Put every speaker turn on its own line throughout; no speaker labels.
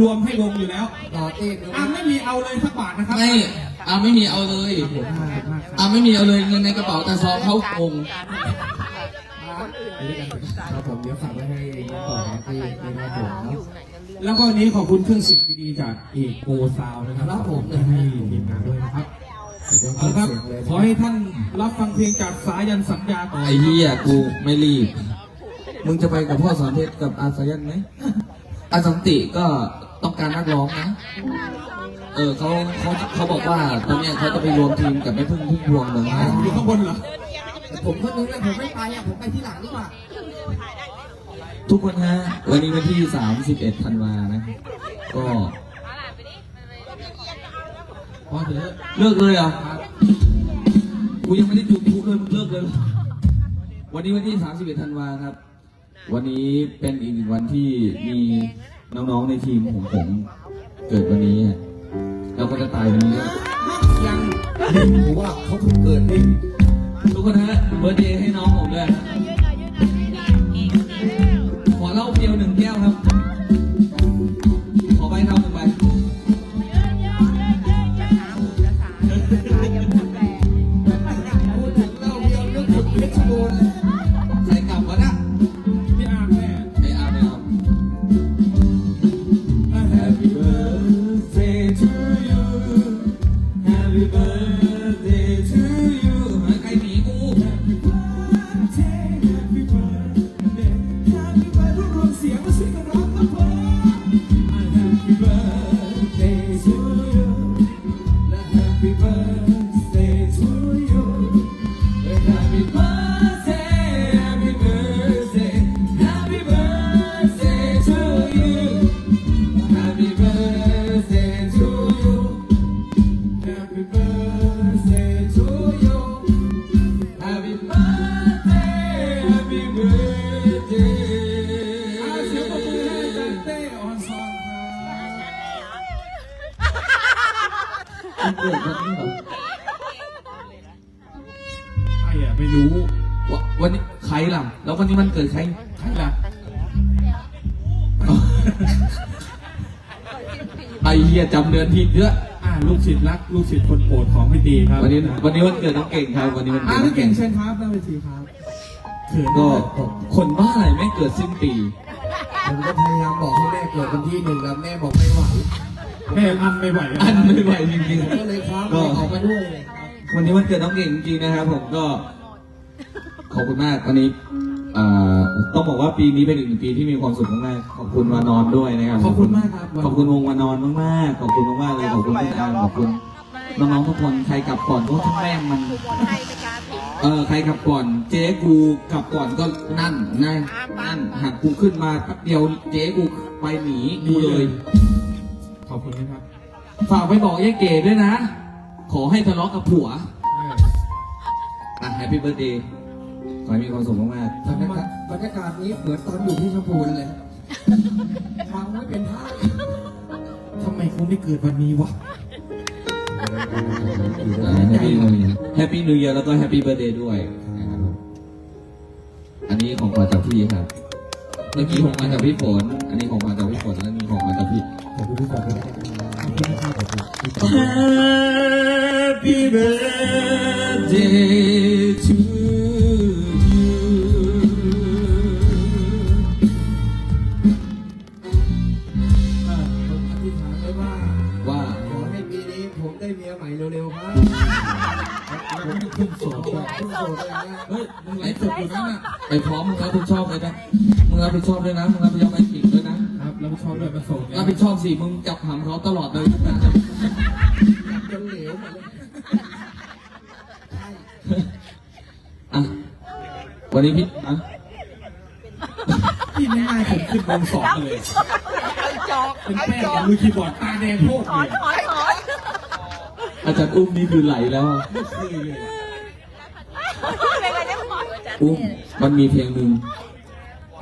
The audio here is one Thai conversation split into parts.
รวมให้วงอยู่แล้ว
ต่อเต้น
อะไม่มีเอาเลยสักบาทนะครับ
ไม่อ่าไม่มีเอาเลย
ผมมากมากครับ
อ่าไม่มีเอาเลยเงินในกระเป๋าแต่ซองเขาโกง
ครับผมเดี๋ยวฝากไว้ให้น้องต่อที่ในหน้าผมเนาะ
แล้วก็วันนี้ขอบคุณเครื่องเสียงดีๆจากเอกโกซาวนะครับ
ครับผม
ขอณให้ทีมงานด้วยนะครับ
เดี๋ยว
เอาละครับ
เสียงเลย
ขอให้ท่านรับฟังเพลงจากสายันสัญญาต่อ
ไอ้เหี้ยกูไม่รีบ มึงจะไปกับพ่อสอนเพชรกับอาสายันไหมอาสันติก็ ต้องการนักร้องนะ เออเขาเขาเขาบอกว่าตอนเนี้ยเขาจะไปรวมทีมกับแม่พึ่งพุ่มพวงเมือง
อะอยู่ข้างบนเหรอ
ผมคนนึงนะผมไม่ไปอะผมไปที่หลังดีกว่า
ทุกคนฮะ วันนี้วันที่ 31 ธันวานะ ก็
พอเถอะ
เลิกเลยเหรอะกูยังไม่ได้จุดพลุเลยมึงเลิกเลย วันนี้วันที่ 31 ธันวาครับ วันนี้เป็นอีกหนึ่งวันที่มี น้องๆในทีมของผมเกิดวันนี้ฮะแล้วก็จะตายวันนี้
ยัง
ผมว่าเขาเพิ่งเกิดเอง
ทุกคนฮะเบอร์เดย์ให้น้องผมด้วย ครับเกิดวันนี้เหรอ
ใครอะไม่รู้
วะวันนี้ใครล่ะ แล้ววันนี้มันเกิดใคร
ใครล่ะ
ไอ้เหี้ยจำเดือนผิดเยอะ
อ่าลูกศิษย์รัก ลูกศิษย์คนโปรดของพี่ตีครับ
วันนี้วันนี้วันเกิดน้องเก่งครับ วันนี้วันเกิ
อ่า
ดน้
พี่
อง
เก่
เก่
ง
ง
เชิญครับหน้าเวทีครับเขิน
ก็คนบ้าอะไรไม่เกิดสิ้นปี
ผมก็พยายามบอกให้แม่เกิดวันที่หนึ่งแล้วแม่บอกไม่ไหว
แม่อันไม่ไหว
อันไม่ไหวจริง
ผมก็เลยคว้า
ๆ
ไม
ก็
ค์ออกมาด้วยเลย
วันนี้วันเกิดน้องเก่งจริงๆนะครับผมก็ ขอบคุณมากวันนี้อ่าต้องบอกว่าปีนี้เป็นอีกหนึ่งปีที่มีความสุขมากๆขอบคุณวานอนด้วยนะครับ
ขอบคุณมากครับ
ขอบคุณวงวานอนมากๆขอบคุณมากๆเลยขอบคุณพี่อาร์มขอบคุณน้องๆทุกคนใครกลับก่อนก็ทั้งแม่งมัน เออใครกลับก่อน เจ๊กูกลับก่อนก็นั่นไงนั่นหากกูขึ้นมาแป๊บเดียวเจ๊กูไปหนีกูเลย
ขอบคุณนะครับ
ฝากไปบอกยายเก๋ด้วยนะ ขอให้ทะเลาะกับผัวอะแฮปปี้เบิร์ดเดย์ขอให้มีความสุขมาก
บรรยากาศบรรยากาศนี้เหมือนตอนอยู่ที่ชมพูนเลยฟังไม่เป็นท่าเลย
ทำไมคุณได้เกิดวันนี้วะ
ๆแฮปปี้นิวเยียร์แฮปปี้นิวเยียร์แล้วก็แฮปปี้เบิร์ดเดย์ด้วยนะครับผมอันนี้ของขวัญจากพี่ครับ เมื่อกี้ของขวัญจากพี่ฝน อันนี้ของขวัญจากพี่ฝน แล้วนี่ของขวัญจากพี่
ขอบคุณทุกคนนะครับ
Happy birthday า
ยผมขึ้นวงสองเลยเป็นแป้งกับมือคีย์บอร์ดตาแดงโพกเลย
อาจารย์อุ้มนี่คือไหลแล้วอะ
ไม่เคยเลย
อุ้มมันมีเพลงหนึ่ง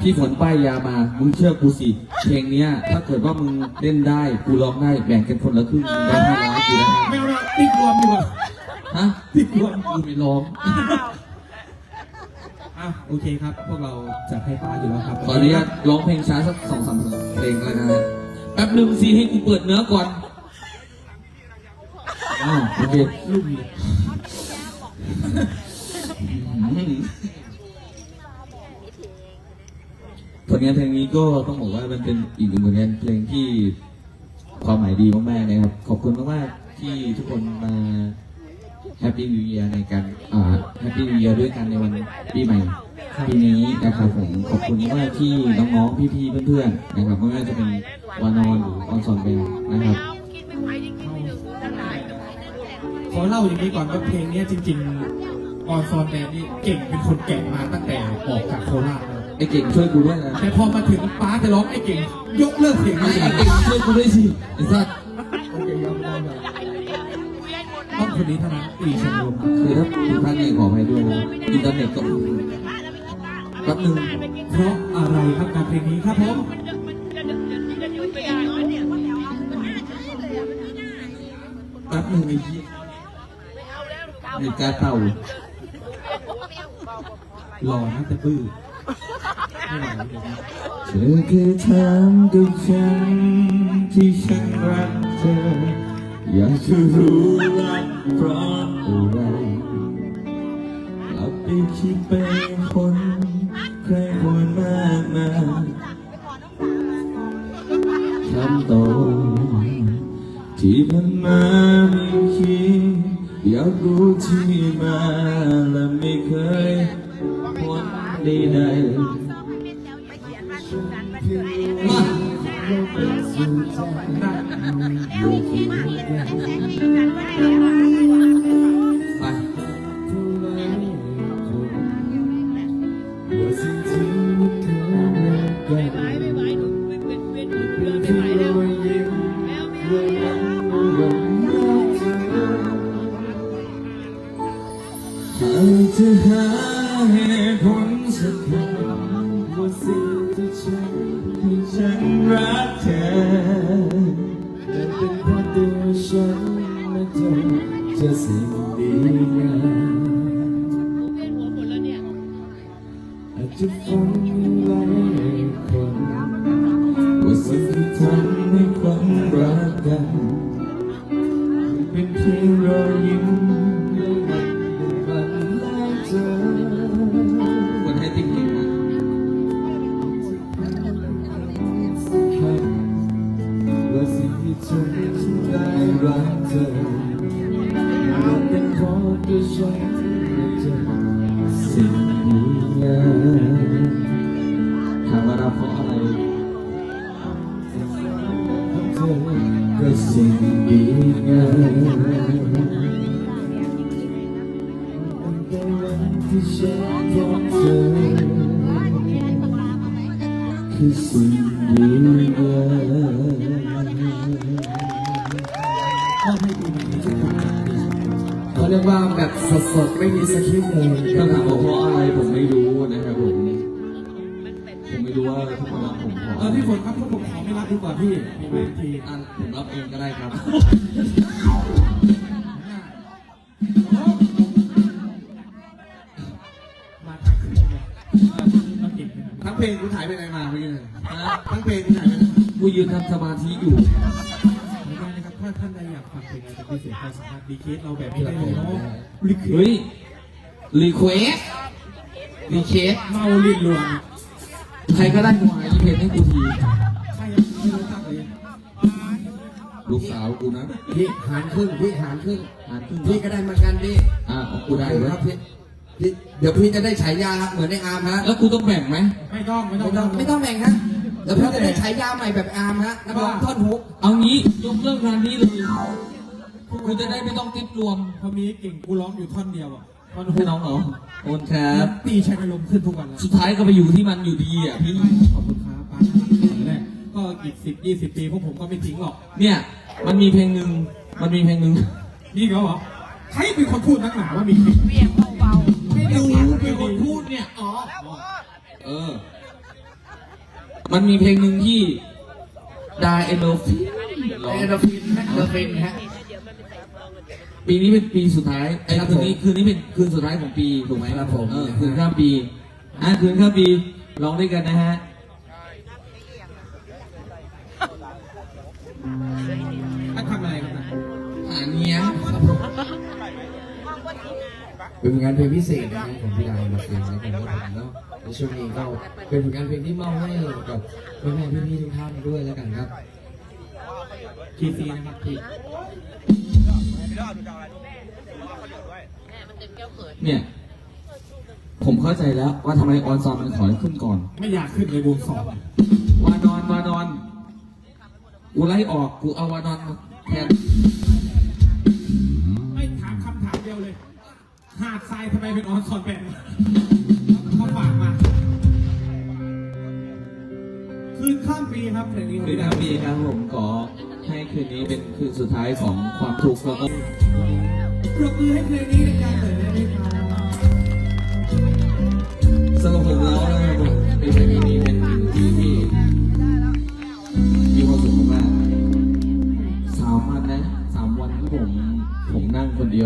พี่ฝนป้ายยามา มึงเชื่อกูสิ เพลงเนี้ย ถ้าเกิดว่ามึงเล่นได้ กูร้องได้ แบ่งกันคนละครึ่งมึงได้ห้าร้อยกูได้ห้า
ไม่เอาละติ๊กรวมดีกว่า
ฮะ
ติ๊กรวม
กูไม่ร้อง
อ่ะโอเคครับ พวกเราจัดให้ป้าอยู่แล้วครับ
ขออนุญาตร้องเพลงช้าสักสองสามเพลงแล้วนะฮะแป๊บหนึ่งซีให้กูเปิดเนื้อก่อนอ้าวโอเค
ลุ่มเลย
อืมผลงานเพลงนี้ก็ต้องบอกว่ามันเป็นอีกหนึ่งผลงานเพลงที่ความหมายดีมากๆนะครับ ขอบคุณมากๆที่ทุกคนมา แฮปปี้วิวเยียในการอ่าแฮปปี้วิวเยียด้วยกันในวันปีใหม่ปีนี้นะครับผมขอบคุณมากๆที่น้องๆพี่ๆเพื่อนๆนะครับไม่ว่าจะเป็นวานอนหรือออนซอนเบลนะครับ
ขอเล่าอย่างนี้ก่อนว่าเพลงเนี้ยจริง ๆออนซอนแบนนี่เก่งเป็นคนแกะมาตั้งแต่ออกจากโคราชแล้ว
ไอ้เก่งช่วยกูด้วยนะ
แต่พอมาถึงป้าจะร้องไอ้เก่งยกเลิกเพลง
ไอ้
นี้
เก่งช่วยกูด้วยสิไอ้สัส
ค
นนี้เท่านั้นตีชมรม
คือถ้าผิดพลาดเองขออภัยด้วยนะอินเทอร์เน็ตก็แป๊บหนึง
เพราะอะไรครับการเพลงนี้ครับผม
แป๊บหนึงไอ้เหี้ยในการเต่า
หล่อนะแต่บื้อไม่ไหวเดี๋ยวนะ
เธอคือถามกับฉันที่ฉันรักเธออยากจะรู้รัก เพราะอะไรกลับไปคิดไปคนใครควรมากมายคำตอบที่มันมาไม่คิดอยากรู้ที่มาและไม่เคยผลใดๆมา ทำให้ความรักกัน คือสิ่งดีงาม
ก็ให้ดูในทุกคน
เขาเรียกว่าแบบสดๆ ไม่มีสคริปต์เลย
ถ้าถามว่าเพราะอะไรผมไม่รู้นะครับผม ผมไม่รู้ว่าทุกคนรักผมเพ
ออพี่ฝนครับพวกผมขอไม่รับดีกว่าพี่มีไหมที
อะผมรับเองก็ได้ครับ
เลยเราเก่งนะ
ทั้งเพลงกูถ่ายไปไหนมา เลยทั้งเพลงกูถ่ายไปไหนมา
กูยืนทำสมาธิอยู่
ได้นะครับถ้าท่านใดอยากฟังเพลงอะไรจากพี่เสียความสามารถดีเควสเราแบบนี้ได้เลยเนาะลิค
เฮ้ยรีเควสรีเควส
เมาลิ้นลวน
ใครก็ได้กูหาอีเพจให้กูที
ใช่ครับไม่รู้จักเลย
ลูกสาวกูนะ
พี่หารครึ่งพี่หารครึ่ง
หารครึ่ง
พี่ก็ได้เหมือนกันพี่
อะของกูได้เว้ย
รับ พี่พี่เดี๋ยวพี่จะได้ฉายาเหมือนในอาร์มฮะ
แล้วกูต้องแบ่งไหม
ไม่ต้องไม่ต้
ไม่
อง
ต้องไม่ต้องแบ่งฮะเดี๋ยวพี่จะได้ฉายาใหม่แบบอาร์มฮะนักร้องท่อนฮุก
เอางี้ยกเลิกงานนี้เลยกูจะได้ไม่ต้องติดรวม
พอมีเก่งกูร้องอยู่ท่อนเดียวอะท่อน
ให้น้องเหรอโอนครับ
ตีชัยอารมณ์ขึ้นทุกวันแล้ว
สุดท้ายก็ไปอยู่ที่มันอยู่ดีอะพี่
ขอบคุณครับป้าน่ารักแรกก็อีกสิบยี่สิบปีพวกผมก็ไม่ทิ้งหรอก
เนี่ย มันมีเพลงหนึ่งมันมีเพลงหนึ่ง
นี่เขาเหรอใครเป็นคนพูดนักหนาว่ามีเพลง
ไม่รู้เป็นคนพูดเนี่ย อ๋อ เออ มันมีเพลงหนึ่งที่ดาเอโนฟิ
เอโดฟินฮะเอโดฟินฮะ
ปีนี้เป็นปีสุดท้ายไอ้
คื
นนี้คืนนี้เป็นคืนสุดท้ายของปีถูกไหม
ครับผม
เออคืนข้ามปี อะคืนข้ามปีร้องด้วยกันนะฮะ เป็
นผลงานเพลงพิเศษนะครับของพี่ดาวมาเพลงนะครับผมแล้วในช่วงนี้ก็เป็นผลงานเพลงที่มอบให้กับพ่อแม่พี่ๆทุกท่านด้วยแล้วกันครับ
ทีซีนะครับพี่
เนี่ยผมเข้าใจแล้วว่าทำไมออนซอนมันขอให้ขึ้นก่อน
ไม่อยากขึ้นเลยวงสอง
วานอนวานอน กูไล่ออกกูเอาวานอนมาแทนา
ดทรายทำไมเป็นออนซอนแบนเขาฝากมาคืนข้ามปีครับเพลงนี้
คือทางปีครับผมขอให้คืนนี้เป็นคืนสุดท้ายของความทุกข์แล้วก็
ปรบมือให้เพลงนี้ในการเปิดได้ไหมครับ
สำหรับผมแล้วนะครับผมเป็นเพลงนี้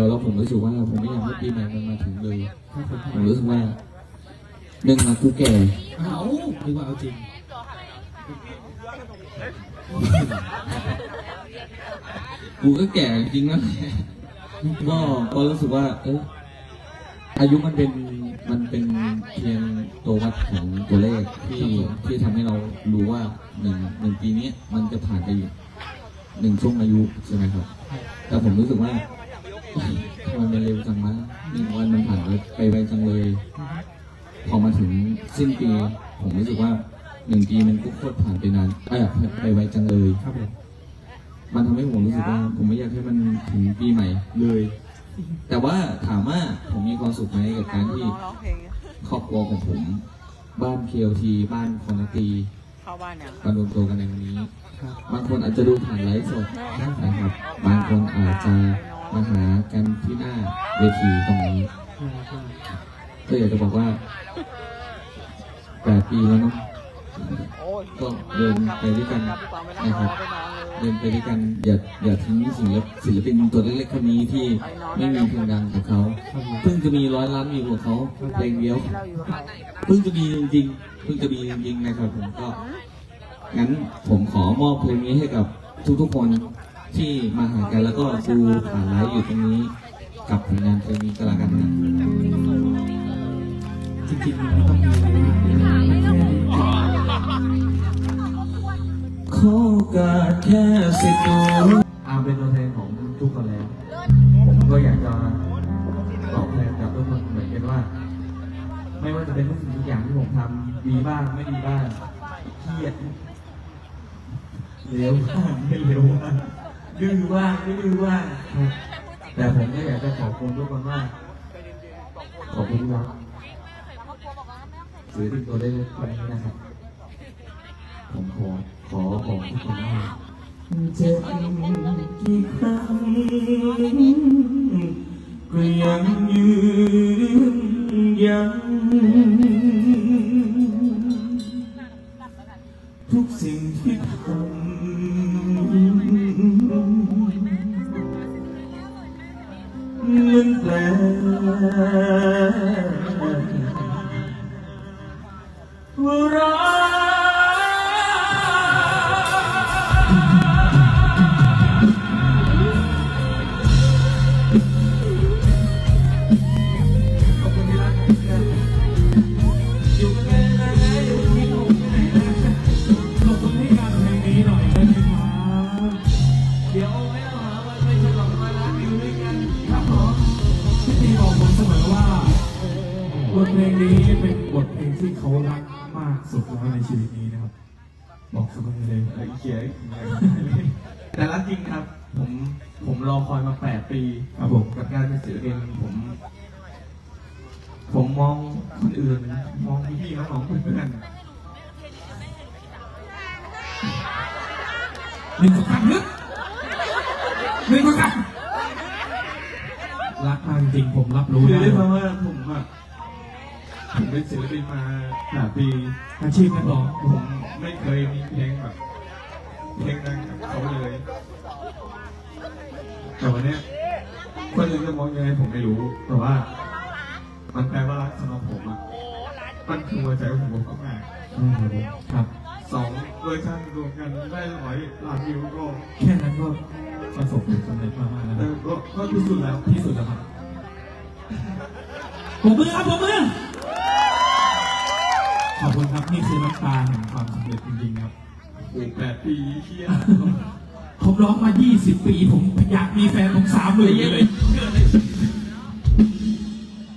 วแล้วผมรู้สึกว่าผมไม่อยากให้ปีใหม่มันมาถึงเลยผมรู้สึกว่าหนึ่งนะกูแก่
เอาหรือว่าเอาจริง
กูก็แก่จริงนะก็ก็รู้สึกว่า เอออายุมันเป็นมันเป็นเพียงตัววัดของตัวเลขที่ที่ทำให้เรารู้ว่าหนึ่งหนึ่งปีนี้มันจะผ่านไปอยู่หนึ่งช่วงอายุใช่ไหมครับ แต่ผมรู้สึกว่า ทำไมมันเร็วจังวะหนึ่งวันมันผ่านไปไปไวจังเลย พอมาถึงสิ้นปี ผมรู้สึกว่าหนึ่งปีมันก็โคตรผ่านไปนานเออไปไวจังเลย
ครับผม
มันทำให้ผมรู้สึกว่า ผมไม่อยากให้มันถึงปีใหม่เลย แต่ว่าถามว่าผมมีความสุขไหมกับการที่ครอบครัวของผม บ้านเคียวทีบ้านคอนตี
เข้าบ้านเนี่ย
มารวมตัวกันในวันนี้ บางคนอาจจะดูผ่านไลฟ์สดนะครับ บางคนอาจจะ มาหากันที่หน้าเวทีตรงนี้ ก็อยากจะบอกว่าแปดปีแล้วเนาะ
โอ้ย
ก็เดินไปด้วยกัน
ครับพี่ปาไม่ต้อง
นะครับ
ไปนอนเลย
เดินไปด้วยกันอย่าอย่าทิ้งศิลปศิลปินตัวเล็กๆคนนี้ที่ไม่มีเพลงดังกับเขาเพิ่งจะมีร้อยล้านวิวของเขาเพลงเดียว
เราอยู่กับเขา
เพิ่งจะมีจริงๆเพิ่งจะมีจริงๆนะครับผมก็งั้นผมขอมอบเพลงนี้ให้กับทุกๆคน ที่มาหากันแล้วก็ดูผ่านไลฟ์อยู่ตรงนี้กับผลงานเพลงนี้ก็แล้วกันนะ
จริงๆไม่ต้องมีอะไรมากเลยมันแค่นี้
ขอโอกาสแค่สิบดูอาเป็นตัวแทนของทุกคนแล้ว ผมก็อยากจะตอบแทนกับทุกคนเหมือนกันว่า ไม่ว่าจะเป็นทุกสิ่งทุกอย่างที่ผมทำดีบ้างไม่ดีบ้างเครียดเร็วบ้างไม่เร็วบ้างดื้อ บ้างไม่ดื้อบ้างครับแต่ผมก็อยากจะขอบคุณทุกคนว่าขอบคุณครับถือติดตัวได้เลยคนนี้นะครับ ผมขอขอบอกทุกคนว่าเจ็บกี่ครั้งก็ยังยืนยันทุกสิ่งที่ รัก
มา
ก
สุดแล้วในชีวิตนี้นะครับ บอกเสมอเลย
ไอ้เขียแต่ละจริงครับ ผมผมรอคอยมาแปดปี
ครับผม
กับการเป็นศิลปินผม ผมมองคนอื่น มองพี่ๆน้องๆเพื่อน
หนึ่งสองสามนึกหนึ่งสองสามรักมากจริงๆผมรับ
ๆ
รู้
คือ
ได้
ได้เพราะว่าผมอะ ผมเป็นศิลปินมาแปดปี
อาชีพนักร้อง
ผมไม่เคยมีเพลงแบบเพลงดังกับเขาเลย แต่วันเนี้ยคนอื่นจะมองยังไงผมไม่รู้ แต่ว่า มันแปลว่ารักสำหรับผมอะมันคือหัวใจของผมมาก
ครับ
ๆ
สองเวอร์ชันรวมกันได้ร้อยล้านวิวก็
แค่นั้นก็ประสบผลสำเร็จมากๆแล้ว
แต่
นะ
ก็ก็ที่สุดแล้ว
ที่สุดแล้วครับผมมือครับผมมือ ขอบคุณครับนี่คือน้ำตาแห่งความสำเร็จจริงๆครับ
โอ้แปดปีเที่ย
ผมร้องมา 20 ปี ผมอยากมีแฟนผมสามหมื่นเลย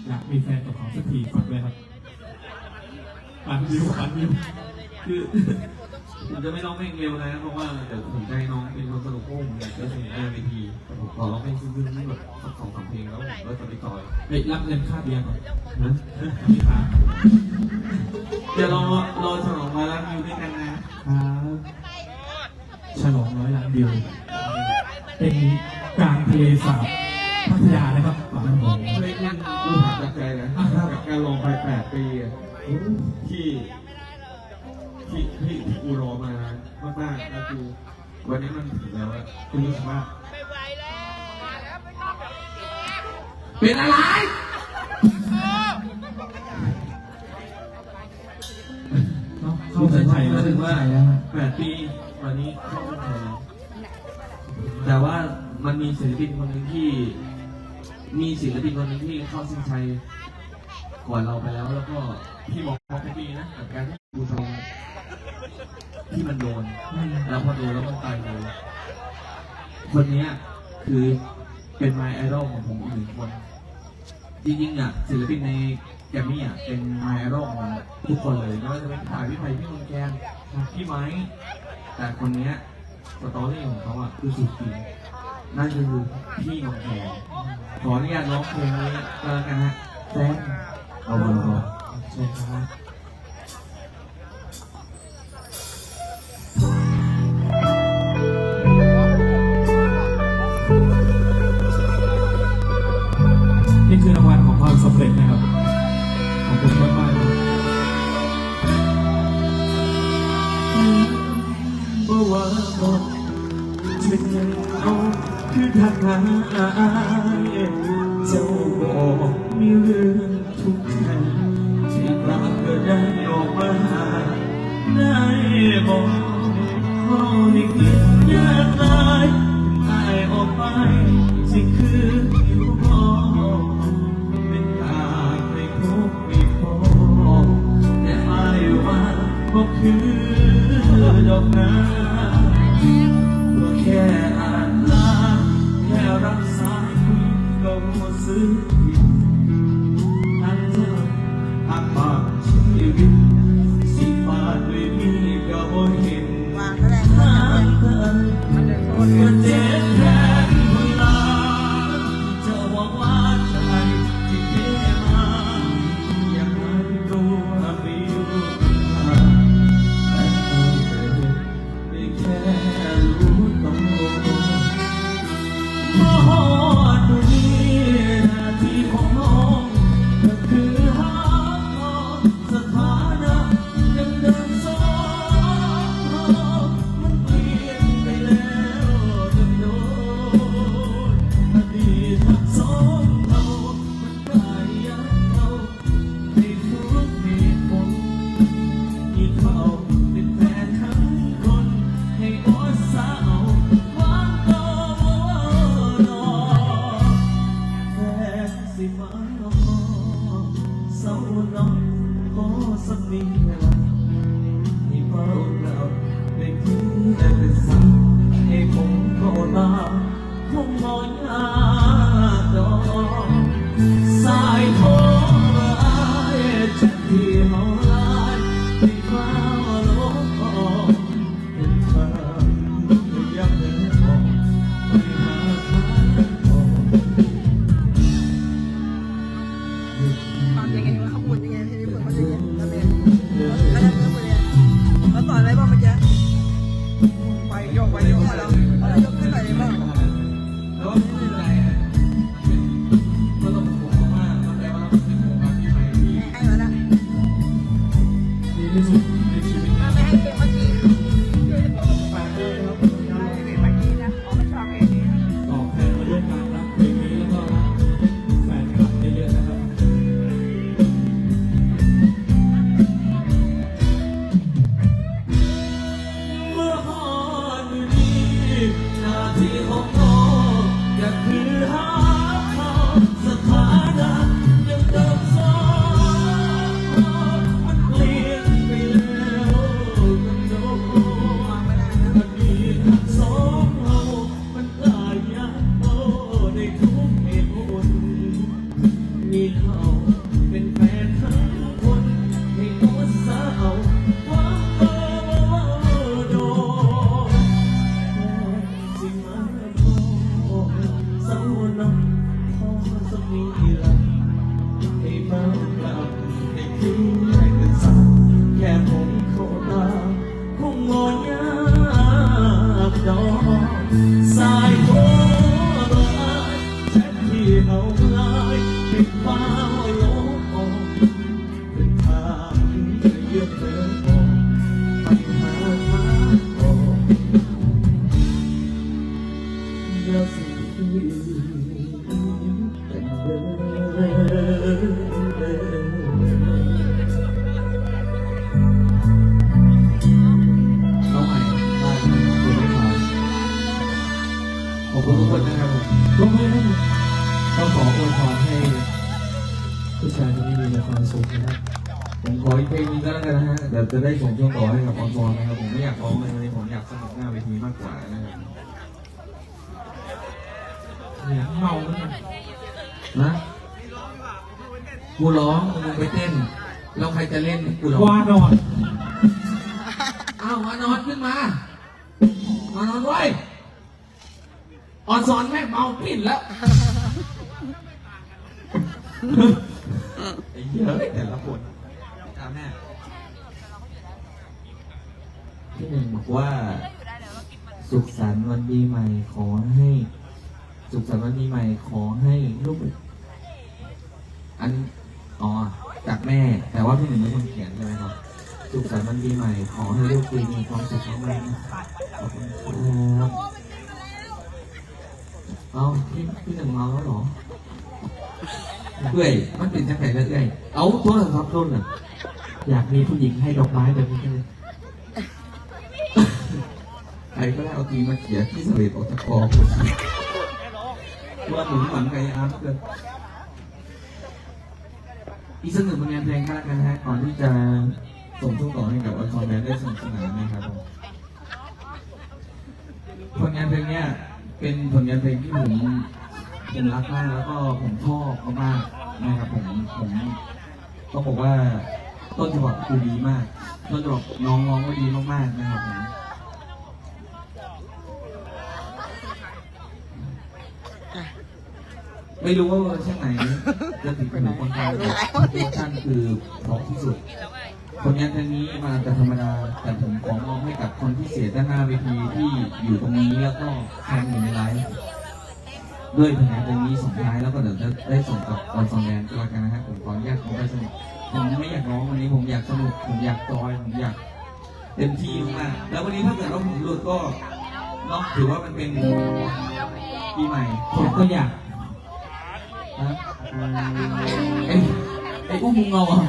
อยากมีแฟนกับเขาสักทีฝากด้วยครับปันวิวปันวิว
คือผมจะไม่ร้องเพลงเร็วนะเพราะว่าเดี๋ยวผมจะให้น้องเป็นคนสนุกโอ้ผมอยากจะเสียงเวทีแต่ผมขอร้องเพลงซึ้งๆนี่แบบสักสองสามเพลงแล้วผมก็จะไปต่อย
เฮ้ยรับเงินค่าเบียร์ก่อน
นะ
พี่ขา
เดี๋ยวรอรอฉลองมาล้านวิวด้วยกันนะ
ครับฉลองร้อยล้านวิวเป็นกลางทะเลสาบพัทยานะครับฝากผม
เพลงนี้กูถามจากใจนะกับการลองไปแปดปีอะที่ที่ที่ที่กูรอมามากๆแล้วกูวันนี้มันถึงแล้วอะกูรู้สึกว่า
เป็นอะไร
เข้าใจไทยแล้ว
รู้สึกว่าแปดปีวันนี้เข้าเส้นชัยแล้วแต่ว่ามันมีศิลปินคนหนึ่งที่ มีศิลปินคนหนึ่งที่เข้าเส้นชัยก่อนเราไปแล้ว แล้วก็พี่มองเป็นปีนะกับการที่กูทำที่มันโดน แล้วพอโดนแล้วมันตายเลย คนเนี้ยคือเป็นไมไอดอลของผมอีกหนึ่งคน จริงๆอะศิลปินใน แกรมมี่อะเป็นไมไอดอลของทุกคนเลยไม่ว่าจะเป็นพี่ถ่ายพี่ไผ่พี่มนต์แกนพี่ไม้แต่คนเนี้ยสตอรี่ของเขาอะคือสุดจริงนั่นคือพี่มนต์แกนขออนุญาตร้องเพลงนี้ก็แล้วกันฮะแซงเอาบอลก่อน
เชิญครับ คุณมากมากบ
เมื่อวานบอกจะเงินเอาคือทางหายเจ้าบอกมีเรื่องทุกข์ใจที่กลับก็ได้ออกมาได้
บอกข
อ
ให้
คิดยากลา
ยอายออกไป
ชี
องมึงไปเต้นแล้วใครจะเล่นกูร้อง
วานอน
อ้าวมานอนขึ้นมามานอนไว้ออนซอนแม่งเมาปิ่นแล้วไอ้เหี้ยเอ้ยแต่ละคนตามแม่ที่หนึ่งบอกว่า สุขสันต์วันปีใหม่ขอให้ สุขสันต์วันปีใหม่ขอให้ลูกอันอ๋อ จากแม่ แต่ว่าพี่หนึ่งเป็นคนเขียนใช่ไหมครับสุขสันต์วันปีใหม่ขอให้ลูกปีมีความสุขมากๆนขอบคุณครับเอาพี่พี่หนึ่งมาแล้วเหรอเอ้ยมันเป็นจังไหนแล้วเอ้ยเอาตัวสับต้นน่ะ
อยากมีผู้หญิงให้ดอกไม้แบบนี้เลย
ใครก็ได้เอาตีมาเขียที่สลิดออกจากคอว่าหนุนหมันไก่อาร์ตเกิน อีกสักหนึ่งผลงานเพลงก็แล้วกันนะฮะก่อนที่จะส่งช่วงต่อให้กับออนซอนแบนได้สนุกสนานนะครับผมผลงานเพลงเนี้ยเป็นผลงานเพลงที่ผมผมรักมากแล้วก็ผมชอบมากนะครับผมผมต้องบอกว่าต้นฉบับคือดีมากต้นฉบับน้องร้องก็ดีมากๆนะครับผม ไม่รู้ว่าเวอร์ชันไหนจะติดเป็นคนไทยแต่เวอร์ชันคือเพราะที่สุด คนงานเพลงนี้มาแต่ธรรมดาแต่ผมขอมอบให้กับคนที่เสียด้านหน้าเวทีที่อยู่ตรงนี้แล้วก็แทนอยู่ในไลฟ์ด้วยผลงานเพลงนี้ส่งท้ายแล้วก็เดี๋ยวจะได้ส่งกับออนซอนแลนด์ก็แล้วกันนะฮะผมขออนุญาตผมไปสนุกผมไม่อยากร้องวันนี้ผมอยากสนุกผมอยากจอยผมอยากเต็มที่มากๆแล้ววันนี้ถ้าเกิดว่าผมหลุดก็เนาะถือว่ามันเป็นปีใหม่
ผมก็อยาก
นะ ไอ้ไอ้อุ้มมึงเงาอะ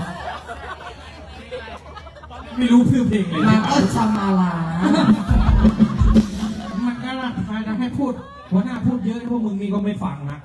ไม่รู้ชื่อเพลงเลย
มาก็ซามาลา
มันก็ใครจะให้พูด หัวหน้าพูดเยอะพวกมึงนี่ก็ไม่ฟังนะ